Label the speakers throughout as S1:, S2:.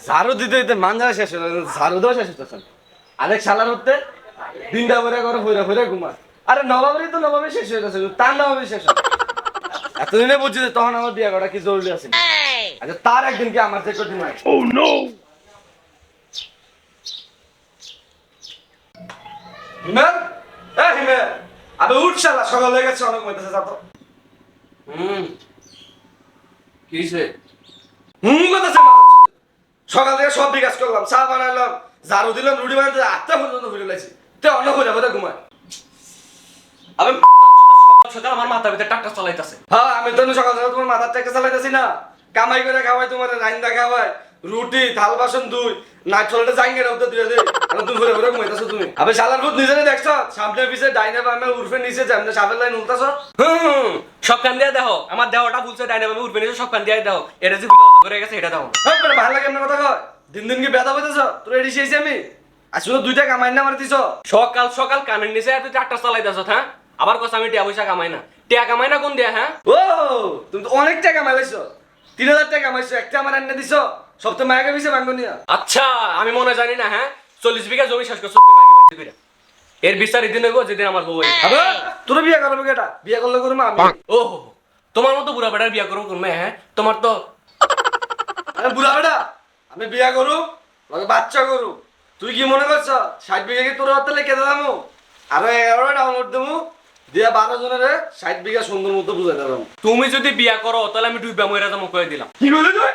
S1: ঝাড়ু দিতে দিতে মাঞ্জা শেষ হয়ে ঝাড়ু দেওয়া শেষ হতেছে না। আরেক শালার হতে দিনটা ভরে করে ভরে ভরে ঘুমায়। আরে নবাবেরই তো নবাবে শেষ হয়ে গেছে তার নবাবে শেষ হয় এতদিনে বুঝছি যে তখন আমার বিয়ে করা কি জরুরি আছে। আচ্ছা তার একদিন কি আমার থেকে কঠিন হয় ও নো হিমেল? এ হিমেল! আবে উঠ শালা সকাল হয়ে গেছে অনেক মধ্যে যা তো। হুম। কিসে হুম কথা সকাল থেকে সব বিকাশ করলাম চা বানালাম ঝাড়ু দিলাম রুটি বানাতে আটটা পর্যন্ত ঘুরে লাইছি তে অন্য ঘুরে ঘুরে ঘুমায়।
S2: আবে সকাল আমার মাথার ভিতরে টাকা চালাইতাছে।
S1: হ্যাঁ আমি তো সকাল সকাল তোমার মাথার টাকা চালাইতেছি না। কামাই করে খাওয়াই তোমার রাইন্দা খাওয়াই রুটি থাল বাসন দুই নাচ চলতে জাঙ্গে রাখতে দিয়ে দে এখন তুমি ঘুরে ঘুরে ঘুমাইতেছো তুমি। আবে শালার ভূত নিজেরে দেখছ? সামনে পিছে ডাইনে বামে উর্ফে নিচে যেমন সাপের লাইন উল্টাছো
S2: হুম সব কান দিয়ে দেখো আমার দেহটা ভুলছে ডাইনামে উঠবে নিছে সব কান দিয়ে দেখো। এটা যে গেছে এটা দেখো
S1: হ্যাঁ ভালো লাগে কথা কয়? দিন দিন কি বেদা বইতেছো তোর শেষে আমি আসলে দুইটা কামাই না মারতিছ?
S2: সকাল সকাল কানের নিচে তুই ট্রাক্টর চালাইতাছ হ্যাঁ? আবার কস আমি টিয়া পয়সা কামাই না। টিয়া কামাই না কোন দিয়া হ্যাঁ?
S1: ও তুমি তো অনেক টাকা কামাইছো তিন হাজার টাকা কামাইছো একটা আমার এনে দিছো। সব তো মায়াকে দিছে মাঙ্গনিয়া
S2: আচ্ছা আমি মনে জানি না হ্যাঁ? চল্লিশ বিঘা জমি শেষ করছ তুই মাগি মাগি করে এর বিচার এদিন হইব যেদিন আমার বউ।
S1: আবে তোর বিয়ে করবে কেটা? বিয়ে করলে করব আমি।
S2: ও তোমার মতো বুড়া বেটার বিয়া কোন মেয়ে হ্যাঁ? তোমার তো
S1: আরে বুড়া বেটা আমি বিয়া করু লগে বাচ্চা করু। তুই কি মনে করছ ষাট বিঘা কি তোর হাতে লেখে দিলাম? আরও এগারোটা ডাউনলোড দেবো দিয়া বারো জনের ষাট বিঘা সুন্দর মতো বুঝাই দিলাম।
S2: তুমি যদি বিয়া করো তাহলে আমি ডুইবা মইরা যাব কয়ে দিলাম।
S1: কি করলি তুই।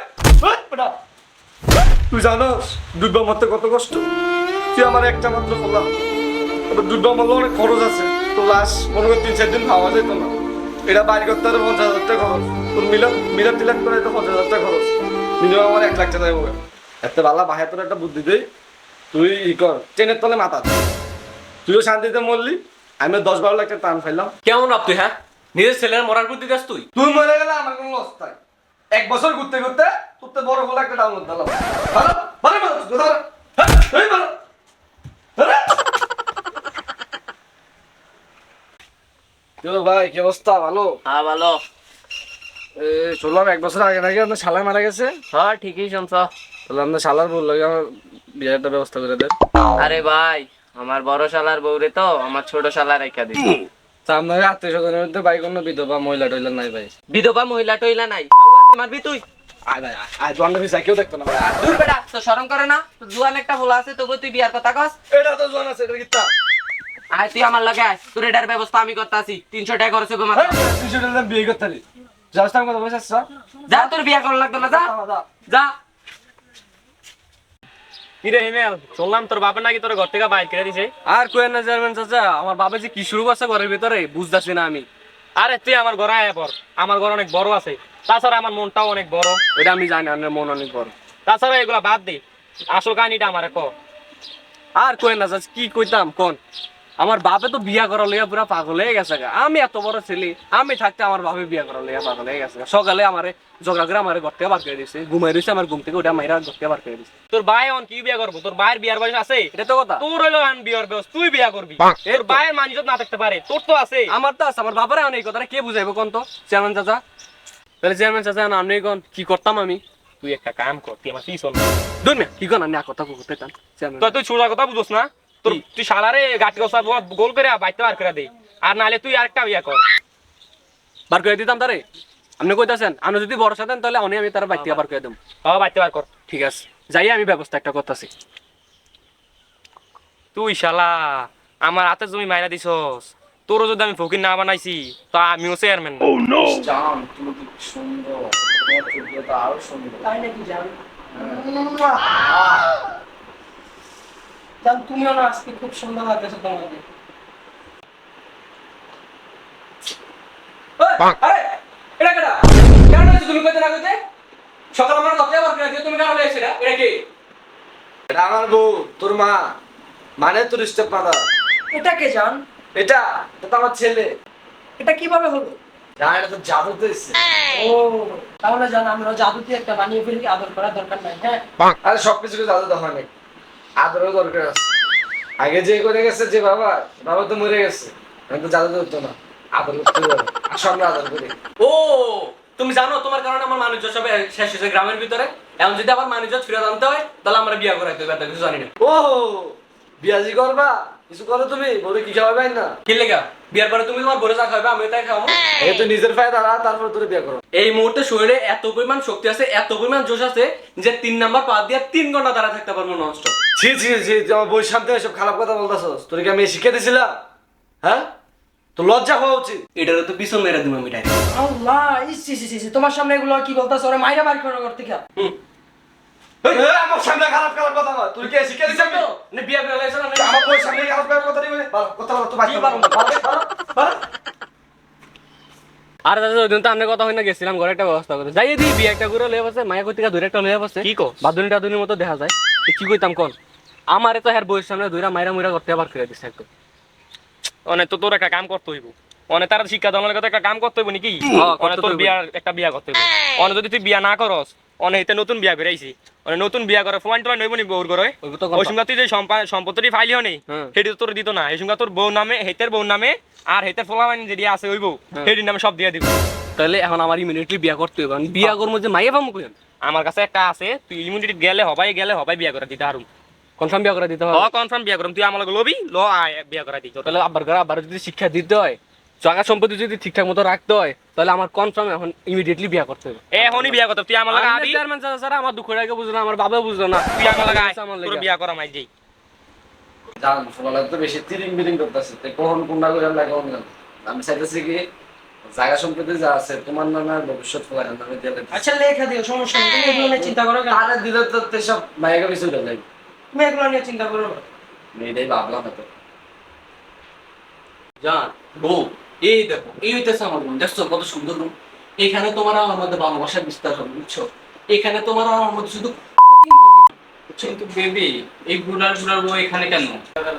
S1: তুই জানোস ডুববা মারতে কত কষ্ট? তুই আমার একটা মাত্র এবার ডুববা মারলে অনেক খরচ আছে। তো লাশ মনে কর তিন চার দিন খাওয়া যেত না। এটা বাইরে করতে হলে পঞ্চাশ হাজার টাকা খরচ। তোর মিলাদ মিলাদ টিলাদ করে তো পঞ্চাশ হাজার টাকা খরচ। মিনিমাম আমার এক লাখ টাকা যাব এত বালা বাহে তোর একটা বুদ্ধি দেই। তুই ই কর ট্রেনের তলে মাথা দে। তুইও শান্তিতে মরলি। আমি দশ বারো লাখ টাকা টান ফেললাম।
S2: কেমন আপ তুই হ্যাঁ? নিজের ছেলের মরার বুদ্ধি দাস তুই?
S1: তুই মরে গেলে আমার কোনো লস নাই। এক বছর ঘুরতে ঘুরতে তোর তো বড় বড় একটা ডাউনলোড দিলাম। ভালো ভালো ভালো কথা বলো। হ্যাঁ, এই ভালো আরে! কি ভাই কি অবস্থা? ভালো?
S2: হ্যাঁ ভালো।
S1: এ শুনলাম এক বছর আগে নাকি আপনার শালা মারা গেছে।
S2: হ্যাঁ ঠিকই শুনছ।
S1: তাহলে আপনার শালার বলল আমার বিয়েটা ব্যবস্থা করে দেন।
S3: আরে ভাই আমার বড় শালার বউরে তো আমার ছোট শালা রেখা দিই
S1: তা আপনার আত্মীয় স্বজনের মধ্যে ভাই কোনো বিধবা মহিলা টইলা নাই ভাই?
S3: বিধবা মহিলা টইলা নাই। মারবি তুই?
S1: আয় ভাই আয়, কেউ দেখতো না
S3: দূর বেটা তো শরম করে না? জুয়ান একটা বলা আছে তবু তুই বিয়ার কথা কস।
S1: এটা তো জোয়ান আছে এটা কিতা
S3: আয় তুই আমার লগে আয়। তোর এটার ব্যবস্থা আমি করতেছি। তিনশো টাকা খরচ হবে মাত্র।
S1: হ্যাঁ, তিনশো টাকা বিয়ে করতে যাস কথা
S3: যা তোর বিয়া করার লাগতো না যা। যা
S2: কিরে হিমেল শুনলাম তোর বাপের নাকি তোর ঘর থেকে বাইর করে দিছে।
S1: আর কোয়েন না চেয়ারম্যান চাচা আমার বাবা যে কি শুরু করছে ঘরের ভিতরে বুঝতেছি না আমি।
S2: আরে তুই আমার ঘরে আয় পর। আমার ঘর অনেক বড় আছে। তাছাড়া আমার মনটাও অনেক বড়।
S1: ওইটা আমি জানি আমার মন অনেক বড়।
S2: তাছাড়া এগুলা বাদ দে। আসল কাহিনীটা আমার কো।
S1: আর কোয়েন না চাচা কি কইতাম কোন? আমার বাপে তো বিয়া করা লইয়া পুরা পাগল হয়ে গেছে আমি এত বড় ছেলে আমি থাকতে আমার বাপে বিয়া করা লইয়া পাগল হয়ে গেছে। সকালে আমারে ঝগড়া করে আমার ঘর থেকে বার করে দিছে। ঘুমাই রয়েছে আমার ঘুম থেকে ওটা মাইরা ঘর থেকে বার করে দিছে।
S2: তোর ভাই অন কি বিয়া করব? তোর ভাইয়ের বিয়ার বয়স আছে?
S1: এটা তো কথা।
S2: তোর হইল আন বিয়ার বয়স তুই বিয়া করবি। তোর ভাইয়ের মানিজত না থাকতে পারে তোর তো আছে।
S1: আমার তো আছে আমার বাবারে অনেক কথাটা কে বুঝাইবো কোন তো? চেয়ারম্যান চাচা? তাহলে চেয়ারম্যান চাচা আপনি কোন? কি করতাম আমি?
S2: তুই একটা কাম কর তুই আমার পিছন।
S1: দুন মিয়া কি কোন? না কথা করতে চান। চেয়ারম্যান
S2: তুই তুই ছোড়া কথা বুঝোস না? তোর তুই শালারে গাছ গছা গোল করে বাইতে বার করে দে। আর নালে তুই আরেকটা বিয়া কর।
S1: বার করে দিতাম তারে? আপনি কইতাছেন আপনি যদি ভরসা দেন তাহলে অনেক আমি তার বাইতে বার করে দেব
S2: হ্যাঁ বাইতে বার কর।
S1: ঠিক আছে যাই আমি ব্যবস্থা একটা করতেছি।
S2: তুই শালা আমার হাতে জমি মাইরা দিছস। তোরও যদি আমি ফকির না বানাইছি তো আমিও চেয়ারম্যান
S1: জান তুমি সুন্দর। আরও সুন্দর।
S3: তাই নাকি জান তুমিও না আজকে খুব সুন্দর লাগতেছে তোমাকে।
S2: আরে এটা কেডা? কেন তুমি কইতে না কইতে? সকাল আমার কথা বার করে তুমি কেন লইছ এটা? এটা কি?
S1: এটা আমার বউ তোর মা। মানে তোর স্টেপ মাদার
S4: এটা কে জান?
S1: এটা এটা তো আমার ছেলে।
S4: এটা কীভাবে হলো?
S1: জান তো জাদু দিয়েছে
S4: ও তাহলে জান আমরা একটা বানিয়ে ফেলি আদর করার দরকার নাই হ্যাঁ?
S1: আরে সবকিছু জাদু দেখা নেই। আদরও দরকার আছে। আগে যে করে গেছে যে বাবা বাবা তো মরে গেছে। আমি তো জাদু হতো না। আদর করতে হবে। আর আদর করি।
S2: ও তুমি জানো তোমার কারণে আমার মানুষ সব শেষ হয়েছে গ্রামের ভিতরে? এখন যদি আবার মানুষ ফিরে আনতে হয় তাহলে আমরা বিয়া করাইতে হবে কিছু জানি না।
S1: ও বিয়াজি করবা? কিছু করো তুমি বলে কি খাওয়াবে না?
S2: কি লেগা? বিয়ার পরে তুমি তোমার বলে চা খাবে আমি তাই খাব
S1: এই তো নিজের ফায়দা না তারপর তোরে বিয়ে করো।
S2: এই মুহূর্তে শরীরে এত পরিমাণ শক্তি আছে এত পরিমাণ জোশ আছে যে তিন নাম্বার পা দিয়ে তিন ঘণ্টা দাঁড়া থাকতে পারব নষ্ট
S1: ছি ছি ছি বই সামনে এসব খারাপ কথা বলতেছস তোর কি আমি শিখে দিছিলাম? হ্যাঁ? তো লজ্জা হওয়া উচিত।
S2: এটারও তো পিছন মেরে দিবো আমি ডাইরেক্ট
S4: আল্লাহ ইস ইস, ইস, তোমার সামনে এগুলো কি বলতেছো? ওরা মাইরা বাড়ি করে করতে
S1: এই, আমার সামনে খারাপ খারাপ কথা বল তুই কি শিখে দিছিস আমি
S2: মানে করে লাইছো না
S1: আমার বই সামনে খারাপ কথা দিবি কথা তো বাচ্চা পারো
S2: আর দাদা ওই দিন তো আমরা কথা হয় না গেছিলাম ঘরে একটা ব্যবস্থা করে। যাই দি বিয়ে একটা করে লয়ে বসে মায়া একটা লয়ে বসে।
S3: কি কো
S2: বাদুনি টাদুনির মতো দেখা যায়। কি কইতাম কোন? আমারে তো হ্যার বইয়ের সামনে দুইরা মাইরা মুইরা করতে আবার করে দিছে একদম।
S5: অনেক তো তোর একটা কাম করতে হইব অনেক তারা শিক্ষা দেওয়ার কথা একটা কাম করতে হইব নাকি?
S2: হ্যাঁ,
S5: অনেক তোর বিয়া একটা বিয়া করতে হইব। অনেক যদি তুই বিয়া না করস অনেক এতে নতুন বিয়া করে আইছি। অনেক নতুন বিয়া করে ফোন নইব নি বউর ওই সঙ্গে তুই যে সম্পত্তি ফাইলি হনি
S2: হ্যাঁ।
S5: সেটি তো তোর দিত না। এই সঙ্গে তোর বউ নামে হেতের বউ নামে আর হেতের ফোলা মানে যেটি আছে ওই বউ
S2: হ্যাঁ।
S5: সেটির নামে সব দিয়ে দিব।
S2: তাহলে এখন আমার ইমিডিয়েটলি বিয়া করতে আমি বিয়া করব যে মাইয়া পাবো
S5: আমার কাছে একটা আছে তুই ইমিউনিটি গেলে হবাই গেলে হবাই বিয়া করে দিতে হারুম
S2: কনফার্ম বিয়া করে দিতে হবে।
S5: কনফার্ম বিয়া করুম। তুই আমার লবি ল আয় বিয়া করে দিত
S2: তাহলে আব্বার যদি শিক্ষা দিতে হয় জায়গা সম্পত্তি যদি ঠিকঠাক মতো রাখতে হয় তাহলে আমার কনফার্ম এখন ইমিডিয়েটলি বিয়া করতে হবে।
S5: এখনই বিয়া করতে তুই আমার লগে আবি।
S2: চেয়ারম্যান স্যার আমার দুঃখের আগে বুঝলো না আমার বাবা বুঝলো না।
S5: তুই আমার লগে আয়।
S2: আমার
S5: তোর
S2: লেগে।
S5: বিয়া করা মাই যাই
S1: জান ফলালা তো বেশি তিরিং বিরিং করতেছে। তাই কখন কোনটা করে লাগাও না আমি চাইতেছি কি জায়গা সম্পত্তি যা আছে তোমার নামে আর ভবিষ্যৎ ফলা নামে দিয়ে দিতে।
S4: আচ্ছা লেখা দিও সমস্যা নেই। তুমি এগুলো নিয়ে চিন্তা করো কেন?
S1: তারে দিলে তো তে সব মায়ের কিছু উঠে যাবে
S4: তুমি এগুলো নিয়ে চিন্তা করো না।
S1: এটাই ভাবলাম এত।
S2: জান বউ এই দেখো এই হইতেছে আমার রুম দেখছ কত সুন্দর রুম? এখানে তোমার আমার মধ্যে ভালোবাসার বিস্তার হবে বুঝছ? এখানে তোমার আমার মধ্যে শুধু
S6: কিন্তু বেবি এই বউ এখানে কেন?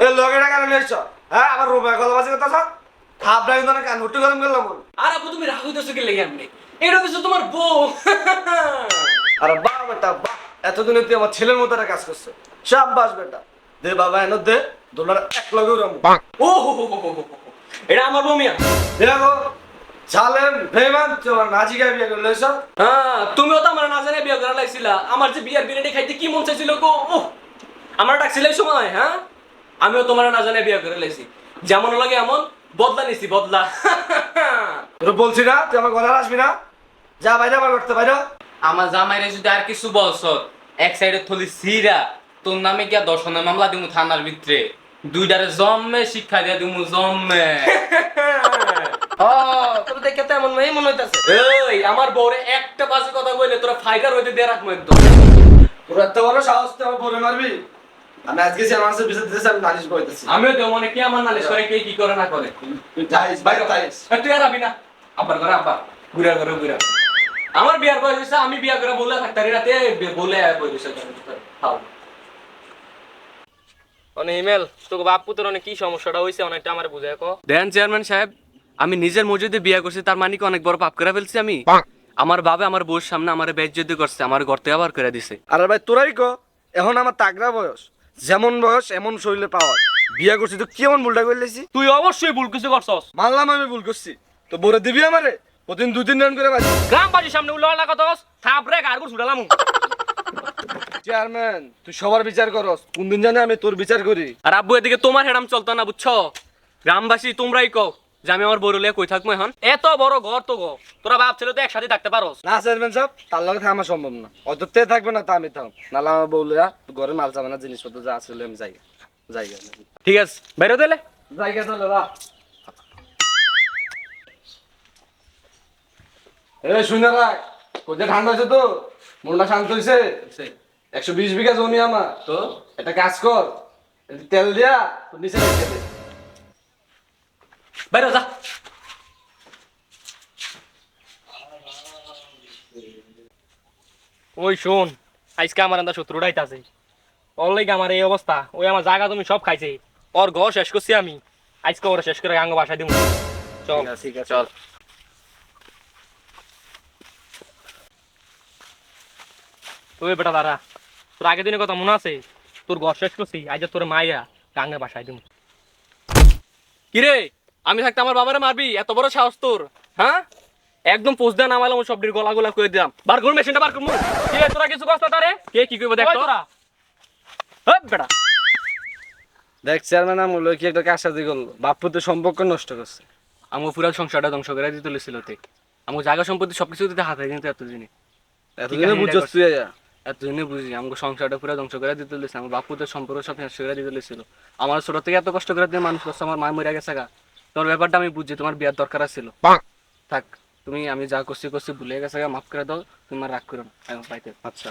S1: এ লগেটা কেন নিয়েছ হ্যাঁ আমার রুমে না কেন? হুট্টু গরম গেলাম
S2: আর আপু তুমি রাগ হইতেছো কি লেগে আপনি? এটা কিছু তোমার বউ।
S1: আরে বাহ বেটা বাহ এতদিনে তুই আমার ছেলের মতো কাজ করছ। সব বাস বেটা। দে বাবা এনে দে। দোলার এক লগে
S2: ও হো হো হো হো। এটা আমার বমিয়া
S1: দেখো জালেম বেমান তুই আমার নাজি গায়ে বিয়ে করলে সব
S2: হ্যাঁ তুমিও তো আমার না জানে বিয়ে করা লাগছিলা। আমার যে বিয়ার বিরিয়ানি খাইতে কি মন চাইছিল গো? ও আমার ডাকছিলে সময় হ্যাঁ? আমিও তোমার নাজানে বিয়ে করে লাইছি। যেমন লাগে এমন বদলা নিছি বদলা।
S1: তোর বলছি না তুই আমার ঘরে আসবি না। যা বাইরে আমার করতে বাইরে।
S6: আমার জামাইরে যদি আর কিছু বলছ এক সাইডে থলি সিরা তোর নামে গিয়া দর্শনের মামলা দিমু থানার ভিতরে। দুইটারে জম্মে শিক্ষা দিয়া দিমু জম্মে
S4: ও তুমি দেখে তো এমন মেয়ে মনে হইতাছে।
S2: এই আমার বউরে একটা বাজে কথা কইলে তোরা ফাইটার হইতে দিয়ে রাখব একদম।
S1: তোর এত বড় সাহস তুই আমার বলে মারবি? আমি আজকে চেয়ারম্যানের বিচার দিতেছি আমি নালিশ বইতেছি
S2: আমিও দেব মানে কে আমার নালিশ করে কে কি করে না করে?
S1: তুই যাইস বাইরে যাইস
S2: আর তুই আর আবি না। আব্বার আব্বা ঘুরা করে ঘুরা। আমার বিয়ার বয়স হয়েছে আমি বিয়া করে বলে থাকতারি রাতে বলে বই
S5: অনেক ইমেল তোকে বাপু তোর অনেক কি সমস্যাটা হয়েছে অনেকটা আমার বুঝায় কো।
S2: দেন চেয়ারম্যান সাহেব আমি নিজের মসজিদে বিয়ে করছি তার মানে কি অনেক বড় পাপ করে ফেলছি আমি? আমার বাবা আমার বউর সামনে আমার বেজ্জতি করছে আমার ঘর থেকে আবার করে দিছে।
S1: আরে ভাই তোরাই কো এখন আমার তাগড়া বয়স যেমন বয়স এমন শরীরে পাওয়া বিয়া করছি তো কেমন ভুলটা করে লেছি
S5: তুই অবশ্যই ভুল কিছু করছস।
S1: মানলাম আমি ভুল করছি তো বলে দিবি আমারে? প্রতিদিন দুই তিন রান করে বাজি।
S5: গ্রামবাসীর সামনে উল্লা কথাস থাপরে গারগুর ছুড়ালাম
S1: চেয়ারম্যান তুই সবার বিচার করস। কোন দিন জানে আমি তোর বিচার করি?
S2: আর আব্বু এদিকে তোমার হেরাম চলতো না বুঝছ? গ্রামবাসী তোমরাই কও যে আমি আমার বড় লিয়ে কই থাকব এখন।
S5: এত বড় ঘর তো গো তোরা বাপ ছেলে তো একসাথে থাকতে পারোস।
S1: না চেয়ারম্যান সাহেব তার লগে থাকা সম্ভব না। থাকবে না তা আমি থাম। নাহলে আমার বউলে ঘরে মাল চাবে না জিনিসপত্র যা আসলে আমি যাই। যাই
S2: ঠিক আছে বাইরে
S1: চলে রা এ শুনে রাখ কোথায় ঠান্ডা হয়েছে তো মনটা শান্ত হয়েছে একশো বিশ বিঘা জমি আমার।
S2: তো
S1: একটা কাজ কর তেল দিয়া নিচে রেখে দে।
S2: বাইরে যা।
S5: ওই শোন আজকে আমার আন্দা শত্রু ডাইতাছে ওর লাগে আমার এই অবস্থা ওই আমার জায়গা তুমি সব খাইছে। ওর ঘর শেষ করছি আমি। আজকে ওরা শেষ করে গাঙ্গ বাসায় দিব। চল।
S1: ঠিক আছে।
S5: চল। ওই বেটা দাঁড়া। তোর আগের দিনের কথা মনে আছে? তোর ঘর শেষ করছি আজ তোর মাইয়া গাঙ্গে বাসায় দিব।
S2: কিরে আমি থাকতে আমার বাবারে মারবি? এত বড় সাহস তোর হ্যাঁ? একদম পোস্ট দেন নামাইলাম সব ডির গলা গলা করে দিলাম। বার করুন মেশিনটা বার করুন কি রে, তোরা কিছু কষ্ট তারে? কে কি করবে দেখ তোরা। হপ বেটা।
S1: দেখ চেয়ারম্যান আমল কি একটা কাসাদি করল। বাপ্পু তো সম্পর্ক নষ্ট করছে।
S2: আমার পুরো সংসারটা ধ্বংস করে দিতে লেছিল তে। আমার জায়গা সম্পত্তি সবকিছু দিতে হাতে কিন্তু এতদিনে।
S1: এতদিনে বুঝছস তুই আয়া।
S2: এতদিনে বুঝি আমাকে সংসারটা পুরো ধ্বংস করে দিতে লেছিল আমার বাপুদের সম্পর্ক সব শেষ করে দিতে লেছিল আমার ছোট থেকে এত কষ্ট করে দিয়ে মানুষ করছে আমার মা মরে গেছে গা। তোমার ব্যাপারটা আমি বুঝছি তোমার বিয়ার দরকার ছিল থাক তুমি আমি যা করছি করছি ভুলে গেছে গা মাফ করে দাও তুমি আমার রাগ করো না। পাইতে
S1: আচ্ছা।